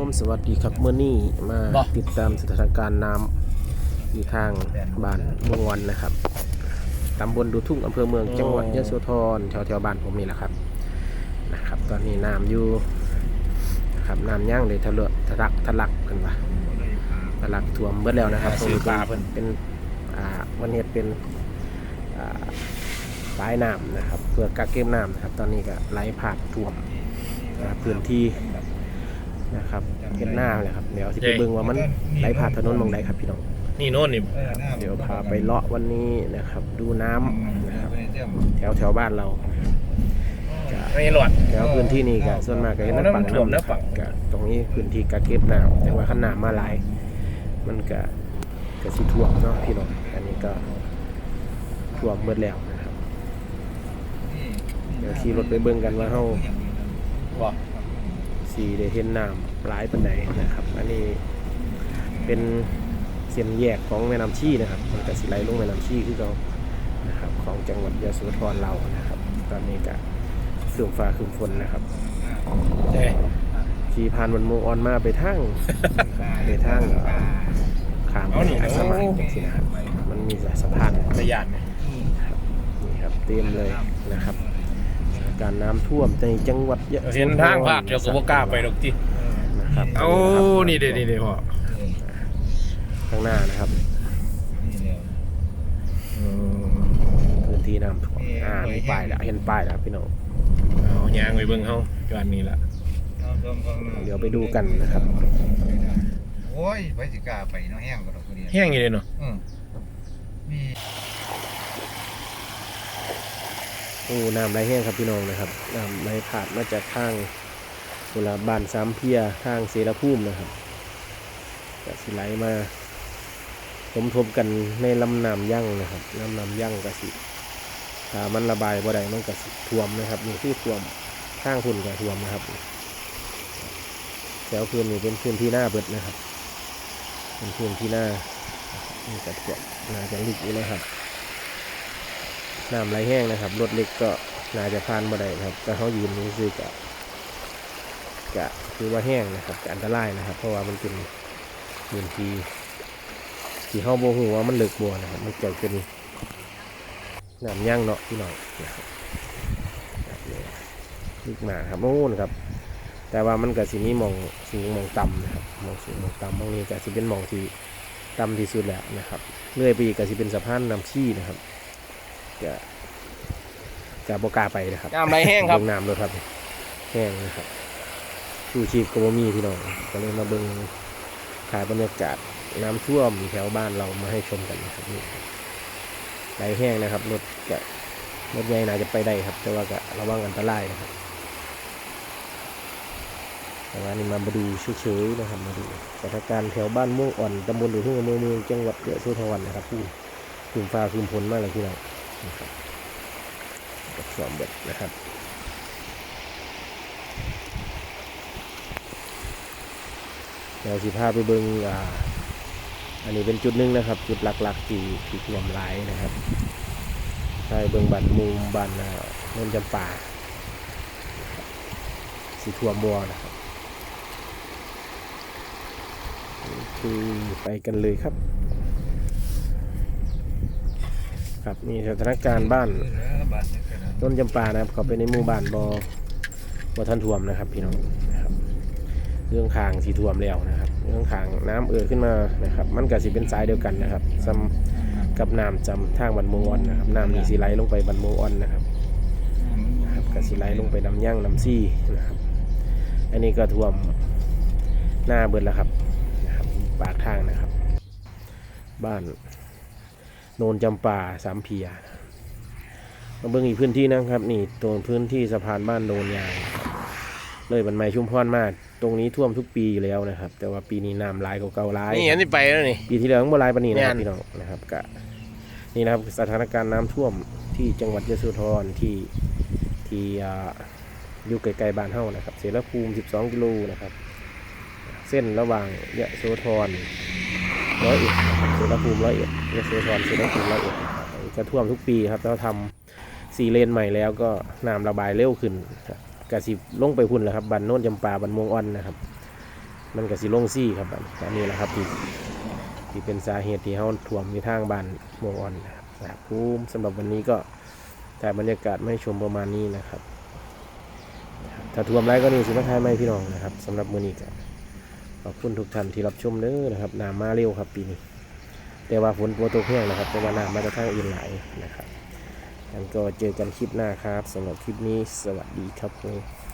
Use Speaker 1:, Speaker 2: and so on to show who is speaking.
Speaker 1: ผมสวัสดีครับเมื่อนี้มา
Speaker 2: บ่
Speaker 1: ติดตามสถานการณ์น้ำอยู่ทางบ้านเมืองวันนะครับตำบลดูทุ่งอำเภอเมืองจังหวัดยะโสธรแถวแถวๆบ้านผมนี่แหละครับนะครับ ตอนนี้น้ำอยู่นะครับน้ำย่างเลยทะเลทะลักทะลักกันวะทะลักท่วมเบิดแล้วนะครับ
Speaker 2: ซื้อปลาเพิ่น
Speaker 1: เป็นอ่าวันนี้เป็นอ่าปลายน้ำนะครับ เพื่อกักเก็บน้ำนะครับ ตอนนี้ก็ไหลผ่านท่วมนะครับพื้นที่นะ ครับเห็นหน้าเลยครับเดี๋ยวที่ไปเบิ่งว่ามันไหลผ่านถนนมองใดครับพี่น้อง
Speaker 2: นี่โน่นนี่
Speaker 1: เดี๋ยวพาไปเลาะวันนี้นะครับ ดูน้ำนะครับแถวแถวบ้านเราจะ
Speaker 2: ไม่หลอด
Speaker 1: แถวพื้นที่นี้ก็ส่วนมากก็เห็น
Speaker 2: อ๋อ
Speaker 1: น้ำปัง
Speaker 2: น้ำท่วม
Speaker 1: น้ำ
Speaker 2: น้ำปัง
Speaker 1: ก็ตรงนี้พื้นที่กักเก็บน้ำแต่ว่าขนาดมาหลาย มันก็ก็สิท่วมเนาะพี่น้องอันนี้ก็ท่วมเบิดแล้วนะครับเดี๋ยวขี่รถไปเบิ่งกันว่าเฮา
Speaker 2: บ่
Speaker 1: สีได้เห็นน้ำ หลายปันใดนะครับ อันนี้เป็นเส้นแยกของแม่น้ำชีนะครับมันก็สิไหลลงแม่น้ำชีคือเรานะครับของจังหวัดยะโสธรเรานะครับ ตอนนี้ก็คืมฟ้าคืมฝนนะครับ
Speaker 2: เอ้ย
Speaker 1: ขี่ผ่านวันโมงออนมาไปทางไปทางเอ่อขามไปอัสมานจังสินะครับมันมีสะพาน
Speaker 2: สยานไหม
Speaker 1: นี่ครับเตรียมเลยนะครับสถานการณ์น้ำท่วมในจังหวัดยะโสธร
Speaker 2: เห็นทางพลาดเดี๋ยวก็บ่กล้าไปดอกจิ
Speaker 1: นะ ครับ
Speaker 2: เอ้านี่เด้นี่เด้พ่อ
Speaker 1: ข้างหน้านะครับ
Speaker 2: อืม
Speaker 1: พื้นที่น้ำท่วมอ่ามีป้ายแล้วเห็นป้ายแล้วพี่น้อง
Speaker 2: เอายางไปเบิ่งเฮาจานนี้ล่ะ
Speaker 1: เดี๋ยวไปดูกันนะครับ
Speaker 3: โอ้ยไปสิกล้าไปเนาะแห้งก็ดอกคนเดียว
Speaker 2: แห้งอยู่เลยเนาะ
Speaker 3: อืมมี
Speaker 1: โอ้น้ำไหลแห้งครับพี่น้องนะครับน้ำไหลผ่านมาจากทาง เวลาบานสามเพียทางเสรภูมินะครับก็สิไหลมาสมทบกันในลำน้ำยั่งนะครับลำน้ำยั่งก็สิถ้ามันระบายบ่ได้มันก็สิท่วมนะครับนี่คือท่วมข้างพุ่นก็ท่วมนะครับแถวพื้นนี่เป็นพื้นที่หน้าเบิดนะครับ เป็นพื้นที่หน้านี่ก็ท่วมน่าจะลึกอยู่นะครับน้ำไหลแห้งนะครับรถเล็กก็น่าจะผ่านมาได้ครับแต่เขายืนนี่คือกะ กะคือว่าแห้งนะครับกะอันตรายนะครับ เพราะว่ามันเป็นพื้นที่ที่เขาโบหูว่ามันเลิกบัวนะครับ มันเกิดเป็นน้ำย่างเนาะพี่น้องนะครับแบบนี้ลึกมาครับโอ้นะครับ แต่ว่ามันก็สิมีหมองสูงหมองต่ำนะครับหมองสูงหมองต่ำบางนี้ก็สิเป็นหมองที่ต่ำที่สุดแล้วนะครับเลื่อยไปอีกก็สิเป็นสะพานน้ำชี้นะครับจะจะบกล้าไปนะครับ
Speaker 2: น้ำไหลแห้งครับ
Speaker 1: เบิ่น้ำรถครับแห้งนะครับ ชูชีพก็บ่มีพี่น้องก็เลยมาเบิ่งถ่ายบรรยากาศน้ำท่วมแถวบ้านเรามาให้ชมกันนะครับนี่ไหลแห้งนะครับรถจะรถใหญ่น่าจะไปได้ครับ แต่ว่าก็ระวังอันตรายนะครับแต่ว่านี่มามาดูเฉยๆนะครับมาดูสถานการณ์แถวบ้านม่วงอ่อนตำบลหรือทุ่งอำเภอเมืองจังหวัดยะโสธรนะครับพูดคืมฟ้าคืมฝนมากเลยพี่น้องนะครับกับสองเบ็ดนะครับ เดี๋ยวสิพาไปเบิงอ่าอันนี้เป็นจุดหนึ่งนะครับ จุดหลักๆที่ที่ท่วมหลายนะครับใช่เบิงบันมุมบันเนินจำปาสีทั่วมัวนะครับนี่คือไปกันเลยครับ ครับนี่สถานการณ์บ้าน
Speaker 3: นนี่ก็นะ
Speaker 1: ต้นจำปานะครับเขาไปในหมู่บ้านบอบอทันท่วมนะครับพี่น้อง เรื่องขางสีท่วมแล้วนะครับ เรื่องขางน้ำเอ่อขึ้นมานะครับ มันก็สิเป็นสายเดียวกันนะครับซ้ำกับน้ำจำทางบันมงอ่อนนะครับน้ำนี่สีไหลลงไปบันมงอ่อนนะครับนะครับก็สีไหลลงไปน้ำย่างน้ำซี่นะครับ อันนี้ก็ท่วมหน้าเบิดแล้วครับนะครับ ปากทางนะครับ บ้านโนนจำปาสามเพียมาเบิ่งอีกพื้นที่นะครับ นี่ตรงพื้นที่สะพานบ้านโนนยาง เลยบันไม้ชุมพรมากตรงนี้ท่วมทุกปีอยู่แล้วนะครับ แต่ว่าปีนี้น้ำหลายกว่าเก่าหลาย
Speaker 2: นี่อันนี้ไปแล้วนี่
Speaker 1: ปีที่แล้วมันบ่หลายปานนี้นะครับ
Speaker 2: แม่น
Speaker 1: พี่น้องนะครับกะนี่นะครับสถานการณ์น้ำท่วมที่จังหวัดยะโสธรที่ที่อ่าอยู่ไกลๆบ้านเฮานะครับ เสรภูมิ 12 กิโลนะครับ เส้นระหว่างยะโสธรร้อยเอ็ดนะครับเสรภูมิร้อยเอ็ดยะโสธรเสรภูมิร้อยเอ็ดนะครับอันนี้จะท่วมทุกปีครับแล้วทำสี่เลนใหม่แล้วก็น้ำระบายเร็วขึ้นครับ กะสิลงไปพุ่นแหละครับบันโน้นจำปาบันม่วงอ่อนนะครับ มันกสิลงซี่ครับอันนี้แหละครับที่ที่เป็นสาเหตุที่เขาถ่วมในทางบ้านโมงอ่อนนะครับภูมิสำหรับวันนี้ก็แต่บรรยากาศไม่ชมประมาณนี้นะครับ ถ้าท่วมไรก็นี่สิมาทายไม่พี่น้องนะครับสำหรับมือนี้ก็ขอบคุณทุกท่านที่รับชมเด้อนะครับน้ำมาเร็วครับปีนี้แต่ว่าฝนโปรตกแห้งนะครับ แต่ว่าน้ำมาจากทางอื่นหลายนะครับ งั้นก็เจอกันคลิปหน้าครับสำหรับคลิปนี้สวัสดีครับผม